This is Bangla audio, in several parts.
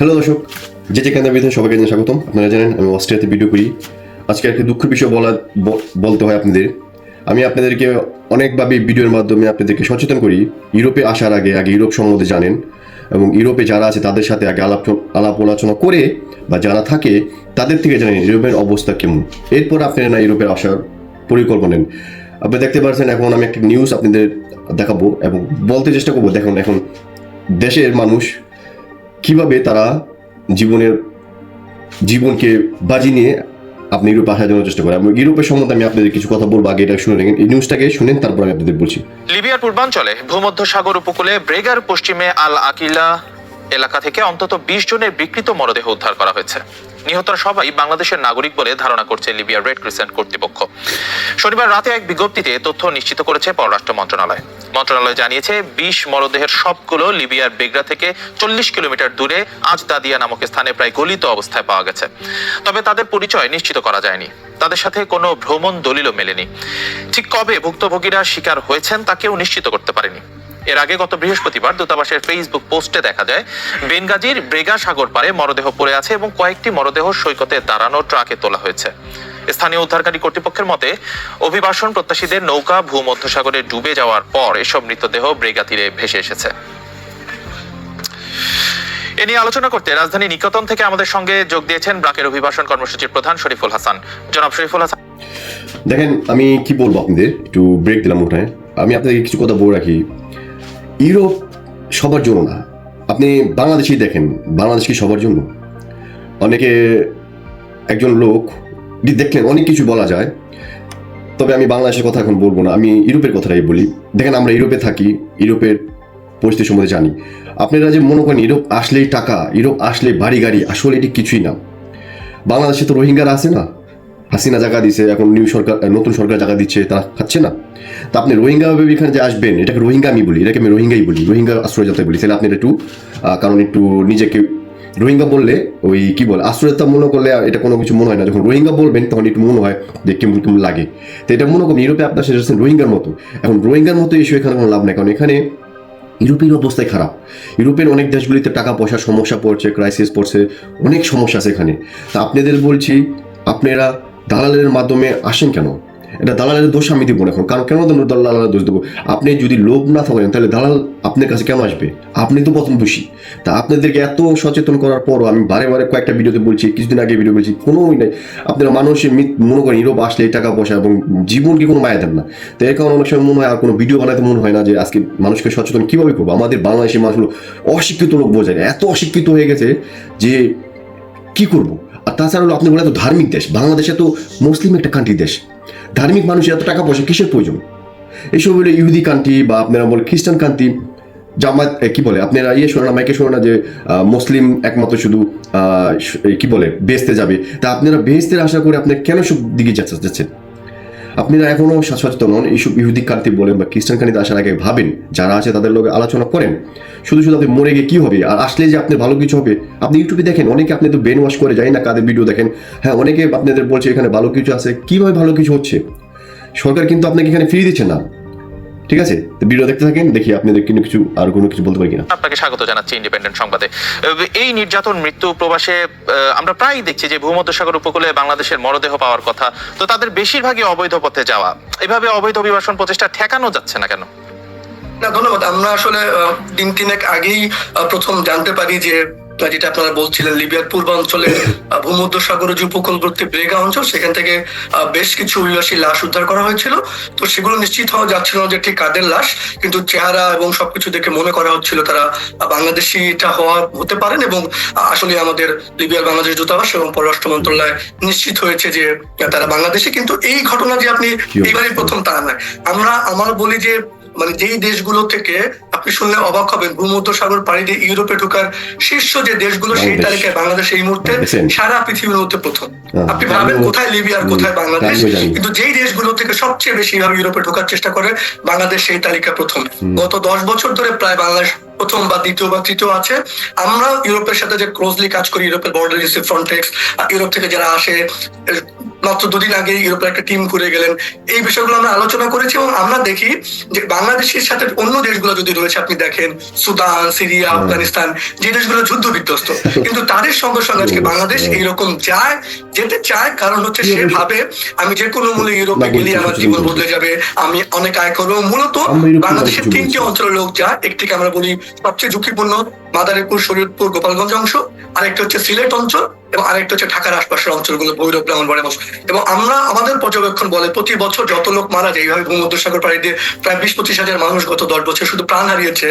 হ্যালো দর্শক। যে যেখানে বিধান সবাইকে জানাই স্বাগতম। আপনারা জানেন, আমি অস্ট্রিয়াতে ভিডিও করি। আজকে একটা দুঃখের বিষয় বলা বলতে হয় আপনাদের। আমি আপনাদেরকে অনেকভাবে ভিডিওর মাধ্যমে আপনাদেরকে সচেতন করি। ইউরোপে আসার আগে আগে ইউরোপ সম্বন্ধে জানেন। এবং ইউরোপে যারা আছে, তাদের সাথে আগে আলাপ আলাপ আলোচনা করে বা যারা থাকে, তাদের থেকে জানেন ইউরোপের অবস্থা কেমন। এরপর আপনারা না ইউরোপে আসার পরিকল্পনা নেন। আপনি দেখতে পাচ্ছেন এখন আমি একটা নিউজ আপনাদের দেখাবো এবং বলতে চেষ্টা করব। দেখুন, এখন দেশের মানুষ কীভাবে তারা জীবনের, জীবনকে বাজি নিয়ে আপনি ইউরোপে আসার জন্য চেষ্টা করেন এবং ইউরোপের সম্বন্ধে আমি আপনাদের কিছু কথা বলব, আগে এটা শুনে নেন। এই নিউজটাকে শুনেন, তারপর আমি আপনাদের বলছি। লিবিয়ার পূর্বাঞ্চলে ভূমধ্য সাগর উপকূলে ব্রেগার পশ্চিমে আল আকিলা এলাকা থেকে অন্তত বিশ জনের বিকৃত মরদেহ উদ্ধার করা হয়েছে। নিহতরা সবাই বাংলাদেশের নাগরিক বলে ধারণা করছে লিবিয়ার রেড ক্রিসেন্ট কর্তৃপক্ষ। শনিবার রাতে এক বিজ্ঞপ্তিতে তথ্য নিশ্চিত করেছে পররাষ্ট্র মন্ত্রণালয়। মন্ত্রণালয় জানিয়েছে, বিশ মরদেহের সবগুলো লিবিয়ার বেগরা থেকে চল্লিশ কিলোমিটার দূরে আজদাদিয়া নামক স্থানে প্রায় গলিত অবস্থায় পাওয়া গেছে। তবে তাদের পরিচয় নিশ্চিত করা যায়নি। তাদের সাথে কোনো ভ্রমণ দলিলও মেলেনি। ঠিক কবে ভুক্তভোগীরা শিকার হয়েছেন তা কেউ নিশ্চিত করতে পারেনি। এর আগে গত বৃহস্পতিবার দূতাবাসের ফেসবুক পোস্টে দেখা যায়, বেনগাজির ব্রেগা সাগর পারে মরদেহ পড়ে আছে এবং কয়েকটি মরদেহ সৈকতে দাঁড়ানো ট্রাকে তোলা হয়েছে। স্থানীয় উদ্ধারকারী কর্তৃপক্ষের মতে, অভিবাসন প্রত্যাশীদের নৌকা ভূমধ্যসাগরে ডুবে যাওয়ার পর এসব মৃতদেহ ব্রেগা তীরে ভেসে এসেছে। এ নিয়ে আলোচনা করতে রাজধানী নিকতন থেকে আমাদের সঙ্গে যোগ দিয়েছেন ব্রাকের অভিবাসন কর্মসূচির প্রধান শরীফুল হাসান। জনাব শরীফুল হাসান। দেখেন, আমি কি বলব আপনাদের? একটু ব্রেক দিলাম ওখানে। আমি আপনাদেরকে কিছু কথা বলে রাখি। ইউরোপ সবার জন্য না। আপনি বাংলাদেশেই দেখেন, বাংলাদেশ কি সবার জন্য? অনেকে একজন লোক দেখলেন, অনেক কিছু বলা যায়। তবে আমি বাংলাদেশের কথা এখন বলব না, আমি ইউরোপের কথাটাই বলি। দেখেন, আমরা ইউরোপে থাকি, ইউরোপের পরিস্থিতি সম্বন্ধে জানি। আপনারা যে মনে করেন ইউরোপ আসলেই টাকা, ইউরোপ আসলে বাড়ি গাড়ি, আসলে এটি কিছুই না। বাংলাদেশে তো রোহিঙ্গারা আছে না? হাসিনা জায়গা দিছে, এখন নিউ সরকার নতুন সরকার জায়গা দিচ্ছে তারা খাচ্ছে না। তা আপনি রোহিঙ্গা ভাবে এখানে যে আসবেন, এটাকে রোহিঙ্গা আমি বলি, এটাকে আমি রোহিঙ্গাই বলি, রোহিঙ্গা আশ্রয় যাতে বলি। তাহলে আপনি একটু কারণ একটু নিজেকে, রোহিঙ্গা বললে ওই কি বলে আশ্রয়তা মনে করলে এটা কোনো কিছু মনে হয় না। যখন রোহিঙ্গা বলবেন, তখন একটু মনে হয় যে কেমন কেমন লাগে। তো এটা মনে করুন, ইউরোপে আপনার সেটা রোহিঙ্গার মতো। এখন রোহিঙ্গার মতো ইস্যু এখানে কোনো লাভ নেই, কারণ এখানে ইউরোপের অবস্থায় খারাপ। ইউরোপের অনেক দেশগুলিতে টাকা পয়সার সমস্যা পড়ছে ক্রাইসিস পড়ছে, অনেক সমস্যা আছে এখানে। তা আপনাদের বলছি, আপনারা দালালের মাধ্যমে আসেন কেন? এটা দালালের দোষ আমি দিব না এখন। কারণ কেন দালালের দোষ দেবো? আপনি যদি লোভ না থাকেন, তাহলে দালাল আপনার কাছে কেন আসবে? আপনি তো প্রথম দোষী। তা আপনাদেরকে এত সচেতন করার পরও আমি বারে বারে কয়েকটা ভিডিওতে বলছি, কিছুদিন আগে ভিডিও বলছি, কোনোই নাই। আপনারা মানুষের মনে করেন ইউরোপ আসলে টাকা পয়সা এবং জীবনকে কোনো মায়া দেন না। তো এর কারণে অনেক সময় মনে হয় আর কোনো ভিডিও বানাতে মনে হয় না যে আজকে মানুষকে সচেতন কীভাবে করব? আমাদের বাংলাদেশের মানুষগুলো অশিক্ষিত লোক বোঝায় এত অশিক্ষিত হয়ে গেছে যে কি করব? আর তাছাড়া হলো আপনি বলে তো ধার্মিক দেশ, বাংলাদেশে তো মুসলিম একটা কান্ট্রি দেশ। ধার্মিক মানুষের এত টাকা পয়সা, কিসের প্রয়োজন? এইসব হলো ইহুদি কান্ট্রি বা আপনারা বলে খ্রিস্টান কান্ট্রি জামাত কি বলে, আপনারা ইয়ে শোনো মাইকে শোনা না যে মুসলিম একমাত্র শুধু কি বলে বেসতে যাবে। তা আপনারা বেসতে আশা করে আপনি কেন সব দিকে যাচ্ছে- যাচ্ছেন? আপনারা এখনও সচেতন হন এইসব ইহুদি কান্তি বলেন বা খ্রিস্টান কান্তিতে আসার আগে ভাবেন, যারা আছে তাদের লোকে আলোচনা করেন। শুধু শুধু আপনি মরে গিয়ে কি হবে? আর আসলে যে আপনার ভালো কিছু হবে, আপনি ইউটিউবে দেখেন, অনেকে আপনি তো বেন ওয়াশ করে যায় না, কাদের ভিডিও দেখেন। হ্যাঁ অনেকে আপনাদের বলছে এখানে ভালো কিছু আছে, কীভাবে ভালো কিছু হচ্ছে? সরকার কিন্তু আপনাকে এখানে ফ্রি দিচ্ছে না। ঠিক আছে? তো ভিডিও দেখতে থাকেন দেখি আপনাদের কিন্তু কিছু আর কোনো কিছু বলতে পারি কিনা। আপনাকে স্বাগত জানাচ্ছি ইন্ডিপেন্ডেন্ট সংবাদে। এই নির্যাতন মৃত্যু প্রবাসে আহ, আমরা প্রায়ই দেখছি যে ভূমধ্যসাগর উপকূলে বাংলাদেশের মরদেহ পাওয়ার কথা। তো তাদের বেশিরভাগই অবৈধ পথে যাওয়া। এভাবে অবৈধ অভিবাসন প্রচেষ্টা ঠেকানো যাচ্ছে না কেন? না ধন্যবাদ। আমরা আসলে আহ, দিন তিনেক আগেই আহ, প্রথম জানতে পারি যে যেটা আপনারা বলছিলেন লিবিয়ার পূর্বাঞ্চলে আহ, ভূমধ্যসাগর যে উপকূলবর্তী ব্রেগা অঞ্চল সেখান থেকে বেশ কিছু অভিবাসী লাশ উদ্ধার করা হয়েছিল। তো সেগুলো নিশ্চিত হওয়া যাচ্ছিল না যে ঠিক কাদের লাশ কিন্তু চেহারা এবং সবকিছু দেখে মনে করা হচ্ছিল তারা আহ, বাংলাদেশিটা হওয়া হতে পারেন এবং আসলে আমাদের লিবিয়ার বাংলাদেশ দূতাবাস এবং পররাষ্ট্র মন্ত্রণালয় নিশ্চিত হয়েছে যে তারা বাংলাদেশি। কিন্তু এই ঘটনা যে আপনি অবস্থা? প্রথম তা নয়। আমরা আমার বলি যে মানে যেই দেশগুলো থেকে আপনি শুনলে অবাক হবেন। ভূমধ্য সাগর পাড়ি দিয়ে ইউরোপে ঢোকার শীর্ষ যে দেশগুলো সেই তালিকায় বাংলাদেশ এই মুহূর্তে সারা পৃথিবীর মধ্যে প্রথম। হ্যাঁ, আপনি ভাবেন কোথায় লিবিয়া আর কোথায় বাংলাদেশ? কিন্তু যেই দেশগুলো থেকে সবচেয়ে বেশি ভাবে ইউরোপে ঢোকার চেষ্টা করে বাংলাদেশ সেই তালিকা প্রথম। গত দশ বছর ধরে প্রায় বাংলাদেশ প্রথম বা দ্বিতীয় বা তৃতীয় আছে। আমরা ইউরোপের সাথে যে ক্লোজলি কাজ করি ইউরোপের বর্ডার ফ্রন্টেক্স ইউরোপ থেকে যারা আসে মাত্র দুদিন আগে ইউরোপের একটা টিম করে গেলেন। এই বিষয়গুলো আমরা আলোচনা করেছি এবং আমরা দেখি যে বাংলাদেশের সাথে অন্য দেশগুলো যদি রয়েছে আপনি দেখেন সুদান সিরিয়া আফগানিস্তান যে দেশগুলো যুদ্ধ বিধ্বস্ত কিন্তু তাদের সঙ্গে সঙ্গে আজকে বাংলাদেশ এইরকম যায় যেতে চায় কারণ হচ্ছে সে ভাবে আমি যে কোনো মূল্যে ইউরোপে গেলে আমার জীবন বদলে যাবে আমি অনেক আয় করব। মূলত বাংলাদেশের তিনটি অঞ্চলের লোক যায় একটিকে আমরা বলি সবচেয়ে ঝুঁকিপূর্ণ মাদারীপুর, শরীয়তপুর, গোপালগঞ্জ অংশ, আরেকটা হচ্ছে সিলেট অঞ্চল এবং আরেকটা হচ্ছে ঢাকার আশপাশের অঞ্চলগুলো, ভৈরব, ব্রাহ্মণবাড়িয়া অংশ এবং আমরা, আমাদের পর্যবেক্ষণ বলে প্রতি বছর যত লোক মারা যায়, এইভাবে ভূমধ্যসাগর পাড়ি দিয়ে প্রায় বিশ পঁচিশ হাজার মানুষ গত দশ বছর শুধু প্রাণ হারিয়েছে।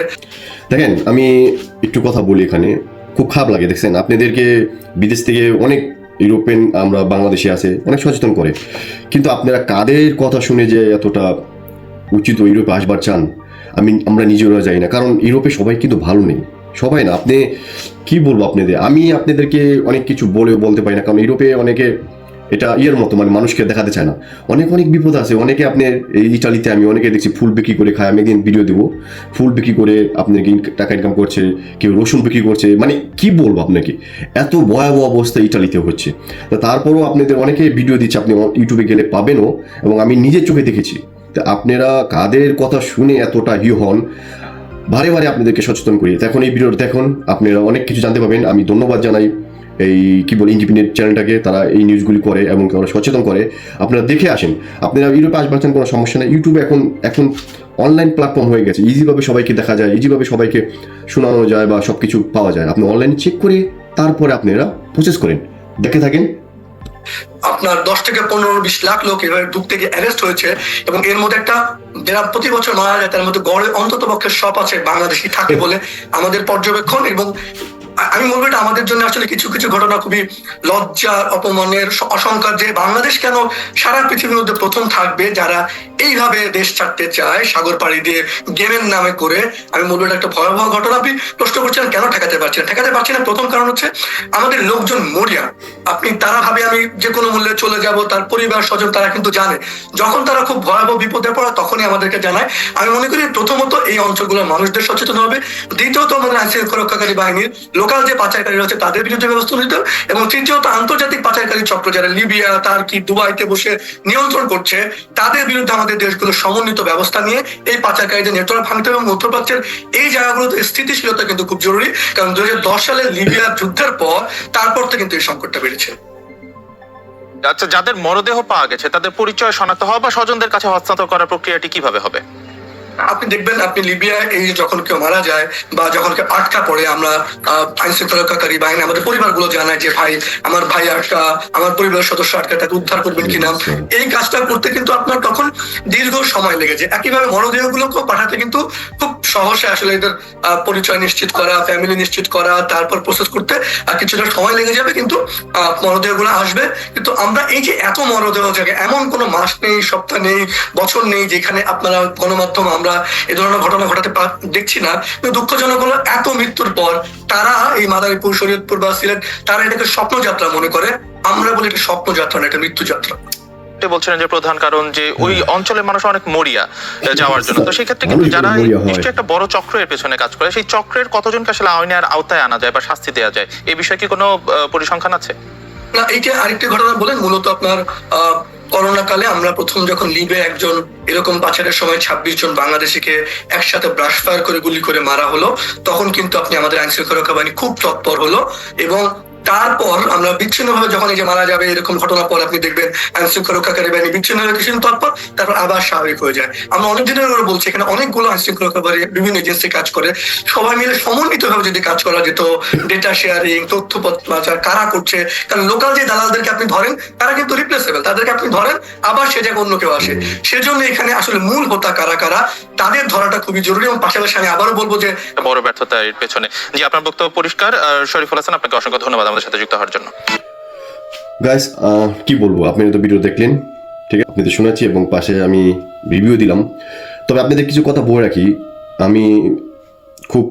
দেখেন, আমি একটু কথা বলি এখানে, খুব খারাপ লাগে, দেখছেন? আপনাদেরকে বিদেশ থেকে অনেক ইউরোপিয়ান আমরা বাংলাদেশে আছে, অনেক সচেতন করে। কিন্তু আপনারা কাদের কথা শুনে যে এতটা উচিত ইউরোপে আসবার চান? আমি, আমরা নিজেরা যাই না, কারণ ইউরোপে সবাই কিন্তু ভালো নেই। সবাই না, আপনি কি বলব আপনাদের? আমি আপনাদেরকে অনেক কিছু বলে বলতে পারি না, কারণ ইউরোপে অনেকে এটা ইয়ের মতো মানে মানুষকে দেখাতে চায় না। অনেক অনেক বিপদ আছে। অনেকে আপনার এই ইটালিতে আমি অনেকে দেখছি ফুল বিক্রি করে খায়, আমি একদিন ভিডিও দেবো। ফুল বিক্রি করে আপনার টাকা ইনকাম করছে, কেউ রসুন বিক্রি করছে মানে কি বলব আপনাকে? এত ভয়াবহ অবস্থা ইটালিতে হচ্ছে। তা তারপরও আপনাদের অনেকে ভিডিও দিচ্ছে, আপনি ইউটিউবে গেলে পাবেনও, এবং আমি নিজের চোখে দেখেছি। তা আপনারা কাদের কথা শুনে এতটা হি হন? বারে বারে আপনাদেরকে সচেতন করি। এখন এই ভিডিওটা দেখুন, আপনারা অনেক কিছু জানতে পারবেন। আমি ধন্যবাদ জানাই এই, কি বলে, ইন্ডিপেন্ডেন্ট চ্যানেলটাকে। তারা এই নিউজগুলি করে এবং তারা সচেতন করে। আপনারা দেখে আসেন। আপনারা ইউটিউবে আসবেন কোনো সমস্যা নেই। ইউটিউবে এখন এখন অনলাইন প্ল্যাটফর্ম হয়ে গেছে। ইজিভাবে সবাইকে দেখা যায়, ইজিভাবে সবাইকে শোনানো যায় বা সব কিছু পাওয়া যায়। আপনি অনলাইনে চেক করে তারপরে আপনারা প্রসেস করেন। দেখে থাকেন। আপনার দশ থেকে পনেরো, বিশ লাখ লোক এভাবে ঢুকতে গিয়ে অ্যারেস্ট হয়েছে এবং এর মধ্যে একটা যারা প্রতি বছর মারা যায়, তার মধ্যে গড়ে অন্তত পক্ষে সব আছে, বাংলাদেশি থাকে বলে আমাদের পর্যবেক্ষণ এবং আমি বলব এটা আমাদের জন্য আসলে কিছু কিছু ঘটনা খুবই লজ্জার, অপমানের অসংখ্যার যে বাংলাদেশ কেন সারা পৃথিবীর মধ্যে প্রথম থাকবে যারা এইভাবে দেশ ছাড়তে চায় সাগর পাড়ি দিয়ে গেমের নামে করে। আমি এটা একটা ভয়াবহ ঘটনা। আপনি প্রশ্ন করছেন, কেন ঠেকাতে পারছেন? ঠেকাতে পারছি না, প্রথম কারণ হচ্ছে আমাদের লোকজন মরিয়া। আপনি তারা ভাবে আমি যে কোনো মূল্যে চলে যাব, তার পরিবার, স্বজন, তারা কিন্তু জানে। যখন তারা খুব ভয়াবহ বিপদে পড়ে, তখনই আমাদেরকে জানায়। আমি মনে করি প্রথমত এই অঞ্চলগুলোর মানুষদের সচেতন হবে। দ্বিতীয়ত আমাদের আইন রক্ষাকারী বাহিনীর লোকাল যে পাচারকারীরা হচ্ছে তাদের বিরুদ্ধে ব্যবস্থা নিতে হবে। এবং তৃতীয়ত, আন্তর্জাতিক পাচারকারী চক্র যারা লিবিয়া, তার্কি, দুবাইতে বসে নিয়ন্ত্রণ করছে, তাদের বিরুদ্ধে আমাদের দেশগুলো সমন্বিত ব্যবস্থা নিয়ে এই পাচারকারীদের নেটওয়ার্ক ভাঙতে এবং মধ্যপ্রাচ্যের এই জায়গাগুলোতে স্থিতিশীলতা কিন্তু খুব জরুরি, কারণ দুই হাজার দশ সালে লিবিয়ার যুদ্ধের পর তারপর থেকে কিন্তু এই সংকটটা বেড়েছে। আচ্ছা যাদের মরদেহ পাওয়া গেছে, তাদের পরিচয় শনাক্ত হওয়া বা স্বজনদের কাছে হস্তান্তর করার প্রক্রিয়াটি কীভাবে হবে? আপনি দেখবেন আপনি লিবিয়ায় এই যখন কেউ মারা যায় বা যখন কেউ আটকা পড়ে আমরা আইন শৃঙ্খলা রক্ষাকারী বাহিনী আমাদের পরিবারগুলো জানায় যে ভাই আমার ভাই আটকা আমার পরিবারের সদস্য আটকা তাকে উদ্ধার করবেন কিনা? এই কাজটা করতে কিন্তু আপনার তখন দীর্ঘ সময় লেগেছে একইভাবে মরদেহগুলোকেও পাঠাতে কিন্তু খুব সহজে আসলে এদের পরিচয় নিশ্চিত করা ফ্যামিলি নিশ্চিত করা তারপর প্রসেস করতে আর কিছুটা সময় লেগে যাবে কিন্তু আহ, মরদেহগুলো আসবে। কিন্তু আমরা এই যে এত মরদেহ জায়গায় এমন কোনো মাস নেই সপ্তাহ নেই বছর নেই যেখানে আপনারা গণমাধ্যম আমরা এই ধরনের ঘটনা ঘটাতে দেখছি না। কিন্তু দুঃখজনক হলো এত মৃত্যুর পর তারা এই মাদারীপুর শরীয়তপুর বা সিলেট তারা এটাকে স্বপ্নযাত্রা মনে করে। আমরা বলি এটা স্বপ্নযাত্রা না এটা মৃত্যুযাত্রা। বলছিলেন যে প্রধান কারণ যে ওই অঞ্চলের মানুষ অনেক মরিয়া যাওয়ার জন্য। তো সেক্ষেত্রে মানুষ কিন্তু যারা নিশ্চয়ই একটা বড় চক্রের পেছনে কাজ করে সেই চক্রের কতজনকে আসলে আইনের আওতায় আনা যায় বা শাস্তি দেওয়া যায়? এই বিষয়ে কি কোনো আহ, পরিসংখ্যান আছে? না এইটা আরেকটি ঘটনা বলেন। মূলত আপনার করোনা কালে আমরা প্রথম যখন লিবে একজন এরকম পাচারের সময় ছাব্বিশ জন বাংলাদেশিকে একসাথে ব্রাশ ফায়ার করে গুলি করে মারা হলো, তখন কিন্তু আপনি আমাদের আইন শৃঙ্খলা রক্ষা বাহিনী খুব তৎপর হলো এবং তারপর আমরা বিচ্ছিন্নভাবে যখন এই যে মারা যাবে, এরকম ঘটনা পর আপনি দেখবেন আইন শৃঙ্খলা রক্ষাকারী বাহিনী বিচ্ছিন্নভাবে কিছুদিন তৎপর তারপর আবার স্বাভাবিক হয়ে যায়। আমরা অনেক দিনের ধরে বলছি, এখানে অনেকগুলো আইন শৃঙ্খলা রক্ষা বাহিনী বিভিন্ন এজেন্সি কাজ করে। সবাই মিলে সমন্বিতভাবে যদি কাজ করা যেত ডেটা শেয়ারিং তথ্য পাচার কারা করছে, কারণ লোকাল যে দালালদেরকে আপনি ধরেন, তারা কিন্তু রিপ্লেসেবল তাদেরকে আপনি ধরেন, আবার সে জায়গায় অন্য কেউ আসে। সেজন্য এখানে আসলে মূল হোতা কারা কারা, তাদের ধরাটা খুবই জরুরি এবং পাশাপাশি আমি আবারও বলব যে বড় ব্যর্থতা এর পেছনে। জি, আপনার বক্তব্য পরিষ্কার। শরীফুল হাসান, আপনাকে অসংখ্য ধন্যবাদ। আমাদের সাথে যুক্ত হওয়ার জন্য। গাইস কি বলব? আপনি তো ভিডিও দেখলেন, ঠিক আছে? আপনাদের শোনাচ্ছি এবং পাশে আমি রিভিউ দিলাম। তবে আপনাদের কিছু কথা বলে রাখি। আমি খুব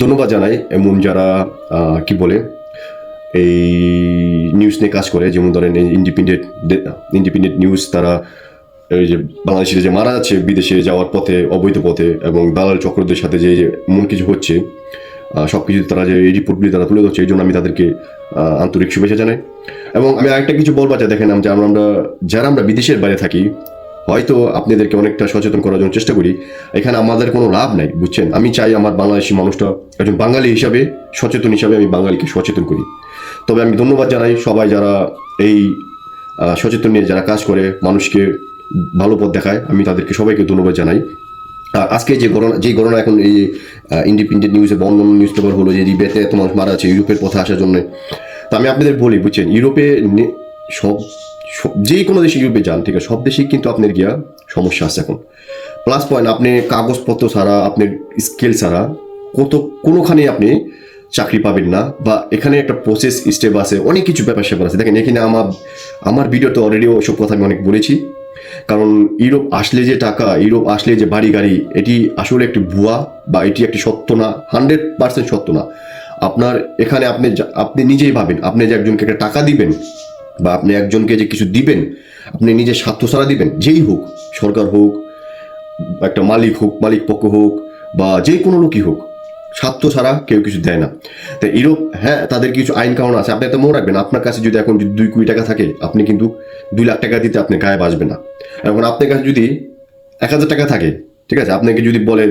ধন্যবাদ জানাই এমন যারা কি বলে, এই নিউজ নিয়ে কাজ করে। যেমন ধরেন ইন্ডিপেন্ডেন্ট ইন্ডিপেন্ডেন্ট নিউজ তারা, এই যে বাংলাদেশিরা যে মারা যাচ্ছে, বিদেশে যাওয়ার পথে, অবৈধ পথে এবং দালাল চক্রদের সাথে যে এমন কিছু হচ্ছে সব কিছু তারা যে এই রিপোর্টগুলি তারা তুলে ধরছে, এই জন্য আমি তাদেরকে আন্তরিক শুভেচ্ছা জানাই। এবং আমি আরেকটা কিছু বলব যে দেখেন যে আমরা আমরা, যারা আমরা বিদেশের বাইরে থাকি, হয়তো আপনাদেরকে অনেকটা সচেতন করার জন্য চেষ্টা করি, এখানে আমাদের কোনো লাভ নাই, বুঝছেন? আমি চাই আমার বাংলাদেশি মানুষটা একজন বাঙালি হিসাবে, সচেতন হিসাবে আমি বাঙালিকে সচেতন করি। তবে আমি ধন্যবাদ জানাই সবাই যারা এই সচেতন নিয়ে যারা কাজ করে, মানুষকে ভালো পথ দেখায়, আমি তাদেরকে সবাইকে ধন্যবাদ জানাই। আজকে যে ঘটনা যে ঘটনা এখন এই ইন্ডিপেন্ডেন্ট নিউজে বা অন্য নিউজ পেপার হলো যে রিবেতে এত মানুষ মারা আছে ইউরোপের পথে আসার জন্য। তো আমি আপনাদের বলি, বুঝছেন? ইউরোপে সব যে কোনো দেশে ইউরোপে যান, ঠিক আছে? সব দেশেই কিন্তু আপনার গিয়া সমস্যা আছে এখন। প্লাস পয়েন্ট আপনি কাগজপত্র ছাড়া, আপনার স্কেল ছাড়া কত কোনোখানে আপনি চাকরি পাবেন না বা এখানে একটা প্রসেস স্টেপ আছে, অনেক কিছু ব্যাপার স্যাপার আছে। দেখেন, এখানে আমার আমার ভিডিওতে অলরেডি ওসব কথা আমি অনেক বলেছি। কারণ ইউরোপ আসলে যে টাকা, ইউরোপ আসলে যে বাড়ি গাড়ি, এটি আসলে একটি ভুয়া বা এটি একটি সত্য না, হান্ড্রেড পার্সেন্ট সত্য না। আপনার এখানে আপনি আপনি নিজেই ভাবেন, আপনি যে একজনকে একটা টাকা দিবেন বা আপনি একজনকে যে কিছু দিবেন, আপনি নিজের স্বার্থ ছাড়া দিবেন, যেই হোক, সরকার হোক, একটা মালিক হোক মালিক পক্ষ হোক বা যে কোনো লোকই হোক স্বার্থ ছাড়া কেউ কিছু দেয় না। তো ইউরোপ হ্যাঁ তাদের কিছু আইন কারণ আছে। আপনি তো মনে রাখবেন, আপনার কাছে যদি এখন যদি দুই কোটি টাকা থাকে, আপনি কিন্তু দুই লাখ টাকা দিতে আপনি গায়ে বাসবে না। এখন আপনার কাছে যদি এক হাজার টাকা থাকে, ঠিক আছে, আপনাকে যদি বলে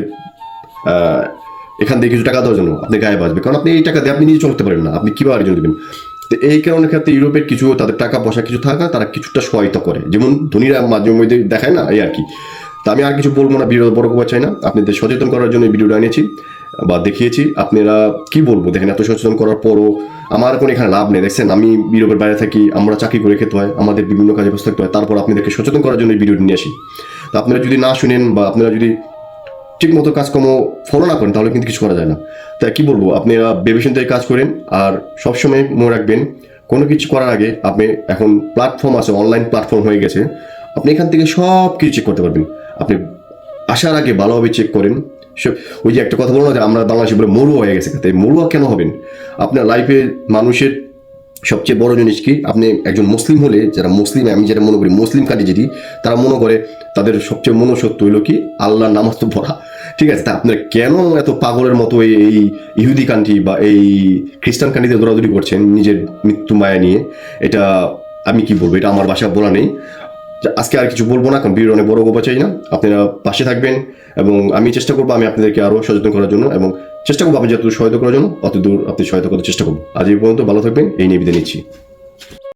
এখান থেকে কিছু টাকা দেওয়ার জন্য আপনি গায়ে বাসবে কারণ আপনি এই টাকা দিয়ে আপনি নিজে চলতে পারেন না, আপনি কীভাবে আরেকজন দেবেন? তো এই কারণের ক্ষেত্রে ইউরোপের কিছু, তাদের টাকা পয়সা কিছু থাকা, তারা কিছুটা সহায়তা করে। যেমন ধনীরা মাঝে মধ্যে দেখায় না, এই আর কি। তা আমি আর কিছু বলব না ভিডিও বড় করা চাই না। আপনাদের সচেতন করার জন্য এই ভিডিওটা এনেছি। বা দেখিয়েছি। আপনারা কি বলব? দেখেন, এত সচেতন করার পরও আমার কোনো এখানে লাভ নেই। দেখছেন, আমি ইউরোপের বাইরে থাকি, আমরা চাকরি করে খেতে হয়, আমাদের বিভিন্ন কাজে ব্যস্ত থাকতে হয়। তারপর আপনাদেরকে সচেতন করার জন্য এই ভিডিওটি নিয়ে আসি। তো আপনারা যদি না শুনেন বা আপনারা যদি ঠিক মতো কাজকর্ম ফলো না করেন, তাহলে কিন্তু কিছু করা যায় না। তাই কি বলব? আপনারা ভেবেচিন্তে কাজ করেন আর সবসময় মনে রাখবেন, কোনো কিছু করার আগে আপনি এখন প্ল্যাটফর্ম আছে অনলাইন প্ল্যাটফর্ম হয়ে গেছে। আপনি এখান থেকে সব কিছু চেক করতে পারবেন। আপনি আসার আগে ভালোভাবে চেক করেন ওই যে একটা কথা বলো না যে আমরা বাংলাদেশে বলে মরুয়া হয়ে গেছে। তাই মরুয়া কেন হবেন? আপনার লাইফে মানুষের সবচেয়ে বড় জিনিস কি? আপনি একজন মুসলিম হলে, যারা মুসলিম, আমি যেটা মনে করি, মুসলিম কান্ট্রি যেটি, তারা মনে করে তাদের সবচেয়ে মনোসত্ব হইল কি? আল্লাহর নামাজ তো পড়া। ঠিক আছে, তা আপনারা কেন এত পাগলের মতো এই ইহুদি কান্ট্রি বা এই খ্রিস্টান কান্ট্রিতে দৌড়াদৌড়ি করছেন নিজের মৃত্যু মায়া নিয়ে? এটা আমি কি বলব? এটা আমার বাসা বলা নেই। আজকে আর কিছু বলব না, কারণ ভিডিও অনেক বড় গোপা চাই না। আপনারা পাশে থাকবেন এবং আমি চেষ্টা করব আমি আপনাদেরকে আরও সচেতন করার জন্য এবং চেষ্টা করব আপনি যতদূর সহায়তা করার জন্য অত দূর আপনি সহায়তা করার চেষ্টা করব। আজ এই পর্যন্ত ভালো থাকবেন, এই নিয়ে বিদায় নিচ্ছি।